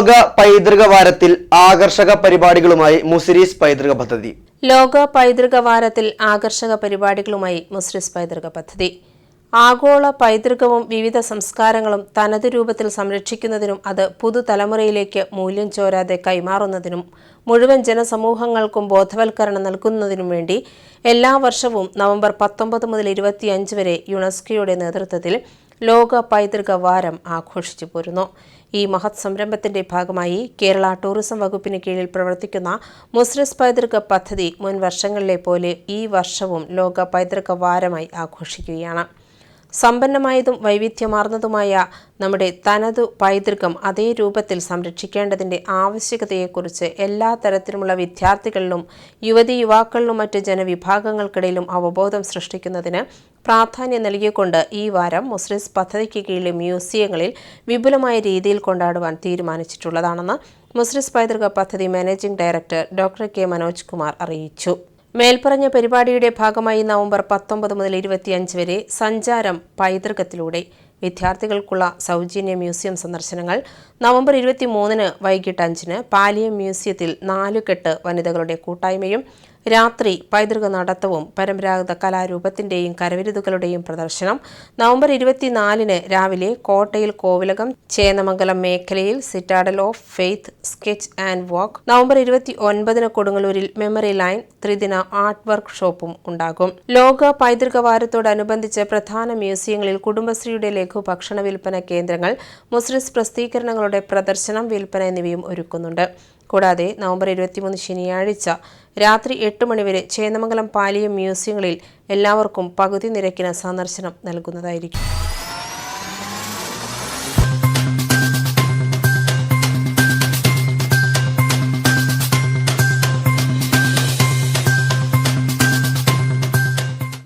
ലോക പൈതൃക വാരത്തിൽ ആകർഷക പരിപാടികളുമായി മുസിരീസ് പൈതൃക പദ്ധതി. ലോക പൈതൃക വാരത്തിൽ ആകർഷക പരിപാടികളുമായി മുസ്രിസ് പൈതൃക പദ്ധതി. ആഗോള പൈതൃകവും വിവിധ സംസ്കാരങ്ങളും തനത് രൂപത്തിൽ സംരക്ഷിക്കുന്നതിനും അത് പുതുതലമുറയിലേക്ക് മൂല്യം ചോരാതെ കൈമാറുന്നതിനും മുഴുവൻ ജനസമൂഹങ്ങൾക്കും ബോധവൽക്കരണം നൽകുന്നതിനും വേണ്ടി എല്ലാ വർഷവും നവംബർ പത്തൊമ്പത് മുതൽ ഇരുപത്തിയഞ്ച് വരെ യുനെസ്കോയുടെ നേതൃത്വത്തിൽ ലോക പൈതൃക വാരം ആഘോഷിച്ചു പോരുന്നു. ഈ മഹത് സംരംഭത്തിന്റെ ഭാഗമായി കേരള ടൂറിസം വകുപ്പിന് കീഴിൽ പ്രവർത്തിക്കുന്ന മുസ്ലിസ് പൈതൃക പദ്ധതി മുൻ വർഷങ്ങളിലെ പോലെ ഈ വർഷവും ലോക പൈതൃക വാരമായി ആഘോഷിക്കുകയാണ്. സമ്പന്നമായതും വൈവിധ്യമാർന്നതുമായ നമ്മുടെ തനതു പൈതൃകം അതേ രൂപത്തിൽ സംരക്ഷിക്കേണ്ടതിന്റെ ആവശ്യകതയെക്കുറിച്ച് എല്ലാ തരത്തിലുമുള്ള വിദ്യാർത്ഥികളിലും യുവതി യുവാക്കളിലും മറ്റ് ജനവിഭാഗങ്ങൾക്കിടയിലും അവബോധം സൃഷ്ടിക്കുന്നതിന് പ്രാധാന്യം നൽകിക്കൊണ്ട് ഈ വാരം മുസ്ലിംസ് പദ്ധതിക്ക് കീഴിലെ മ്യൂസിയങ്ങളിൽ വിപുലമായ രീതിയിൽ കൊണ്ടാടുവാൻ തീരുമാനിച്ചിട്ടുള്ളതാണെന്ന് മുസ്ലിംസ് പൈതൃക പദ്ധതി managing director doctor K Manoj Kumar അറിയിച്ചു. മേൽപ്പറഞ്ഞ പരിപാടിയുടെ ഭാഗമായി നവംബർ പത്തൊമ്പത് മുതൽ ഇരുപത്തിയഞ്ച് വരെ സഞ്ചാരം പൈതൃകത്തിലൂടെ. വിദ്യാർത്ഥികൾക്കുള്ള സൗജന്യ മ്യൂസിയം സന്ദർശനങ്ങൾ നവംബർ ഇരുപത്തി മൂന്നിന് വൈകിട്ട് അഞ്ചിന്. പാലിയം മ്യൂസിയത്തിൽ നാലുകെട്ട് വനിതകളുടെ കൂട്ടായ്മയും രാത്രി പൈതൃക നടത്തവും പരമ്പരാഗത കലാരൂപത്തിന്റെയും കരവിരുതുകളുടെയും പ്രദർശനം. നവംബർ ഇരുപത്തിനാലിന് രാവിലെ കോട്ടയിൽ കോവിലകം ചേന്നമംഗലം മേഖലയിൽ citadel of faith sketch and walk. November ഇരുപത്തി ഒൻപതിന് കൊടുങ്ങല്ലൂരിൽ മെമ്മറി ലൈൻ ത്രിദിന ആർട്ട് വർക്ക് ഷോപ്പും ഉണ്ടാകും. ലോക പൈതൃക വാരത്തോടനുബന്ധിച്ച് പ്രധാന മ്യൂസിയങ്ങളിൽ കുടുംബശ്രീയുടെ ലഘു ഭക്ഷണ വിൽപ്പന കേന്ദ്രങ്ങൾ മുസ്ലിംസ് പ്രസിദ്ധീകരണങ്ങളുടെ പ്രദർശനം വിൽപ്പന എന്നിവയും ഒരുക്കുന്നുണ്ട്. കൂടാതെ നവംബർ ഇരുപത്തിമൂന്ന് ശനിയാഴ്ച രാത്രി എട്ട് മണിവരെ ചേന്നമംഗലം പാലിയം മ്യൂസിയങ്ങളിൽ എല്ലാവർക്കും പകുതി നിരക്കിന് സന്ദർശനം നൽകുന്നതായിരിക്കും.